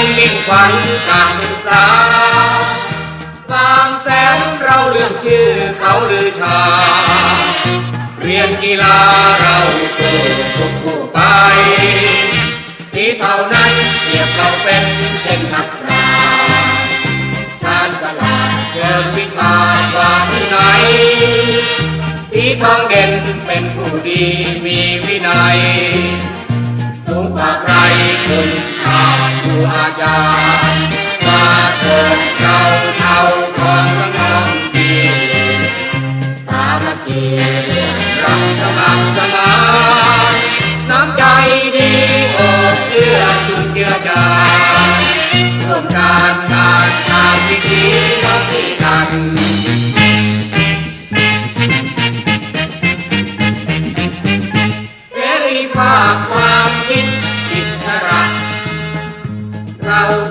เป็นยิ่งขวัญการศึกษาบางแสนเราเรื่องชื่อเขาลือชา เรียนกีฬาเราสู้ทุกผู้ไป สีเท่านั้นเรียบเราเป็นเช่นนักปราชาญฉลาดเจิมวิชากว่าที่ไหนสีทองเด่นเป็นผู้ดีมีวินัย งกว่าใครคุณค่าครูอาจารย์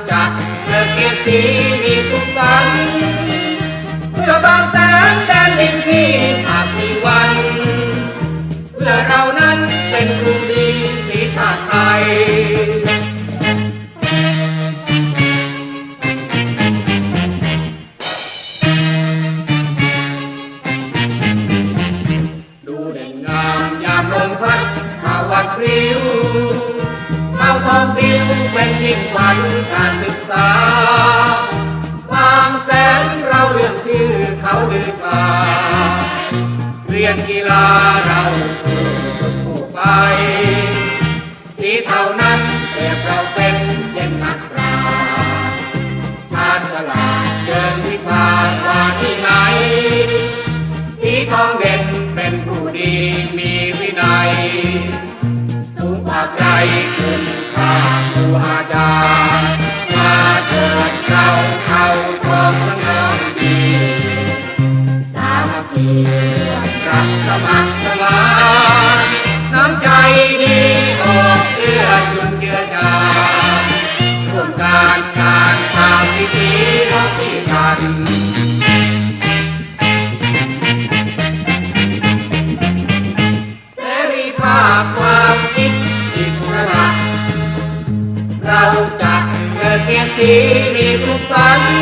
จะเพื่อเกียรติมีสุขสันต์เพื่อบางแสนแดนดินที่อาชีวัน เพื่อเรานั้นเป็นครูดีสีชาติไทย ลาดเชิญวิชาว่าที่ไหน สีทองเด่นเป็นผู้ดีมีวินัย สูงกว่าใครคุณค่าครูอาจารย์มาเถิดเราเข้าของน้องดีสามัคคีเรื่องรักสมัครสมานน้ำใจดีอบเอื้อจุนเจือจานร่วมการงาน ความคิดอิสระเราจะเกิดเกียรติมีสุขสันต์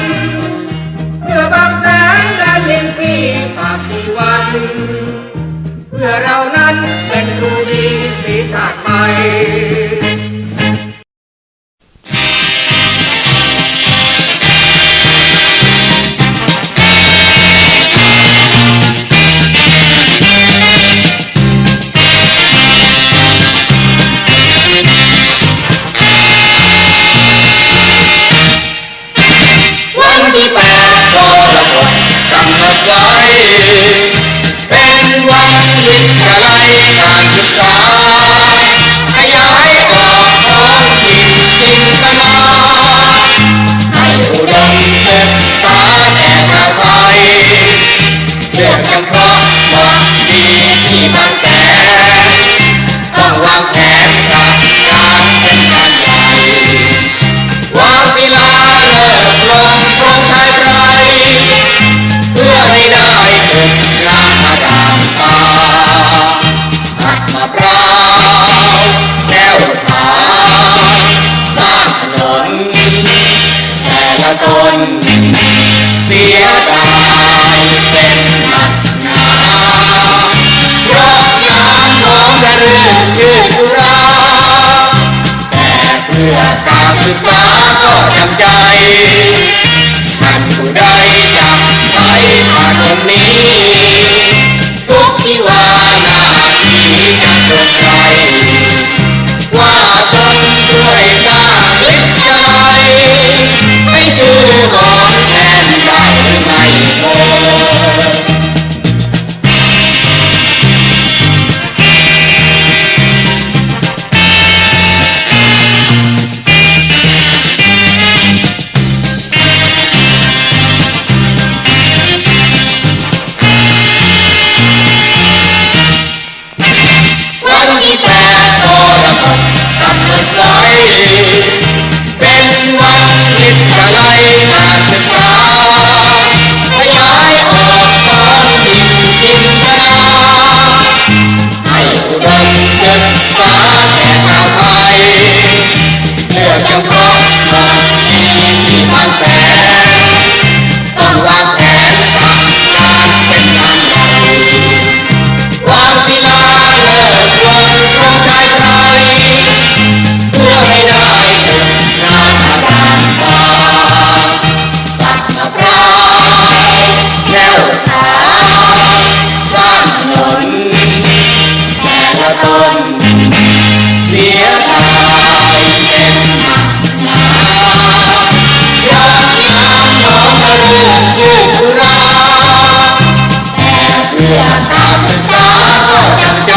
เพื่อบางแสนและเลียนที่ฝากชีวัน เพื่อเรานั้นเป็นครูดีสีชาติไท ก เชื่อจุแต่เพื่อการาก็จำใจ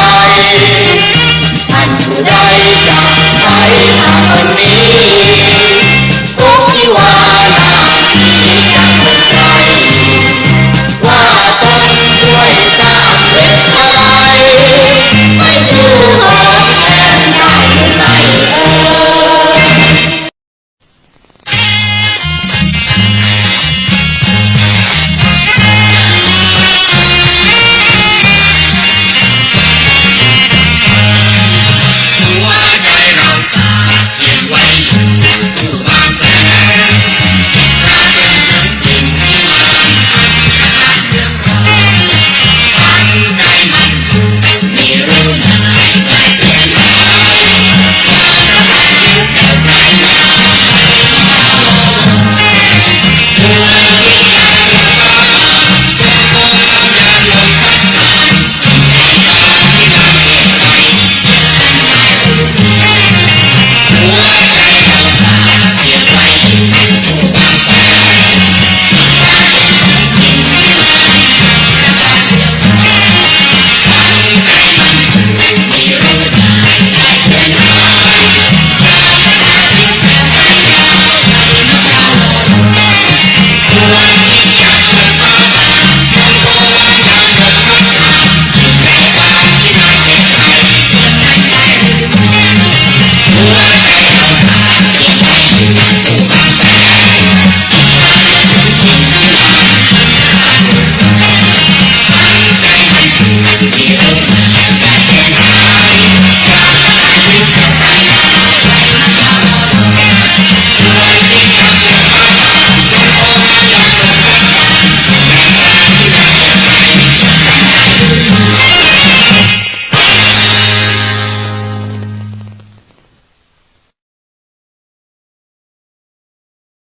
ผู้ใดใช้ทคนนี้ทุกที่ว่า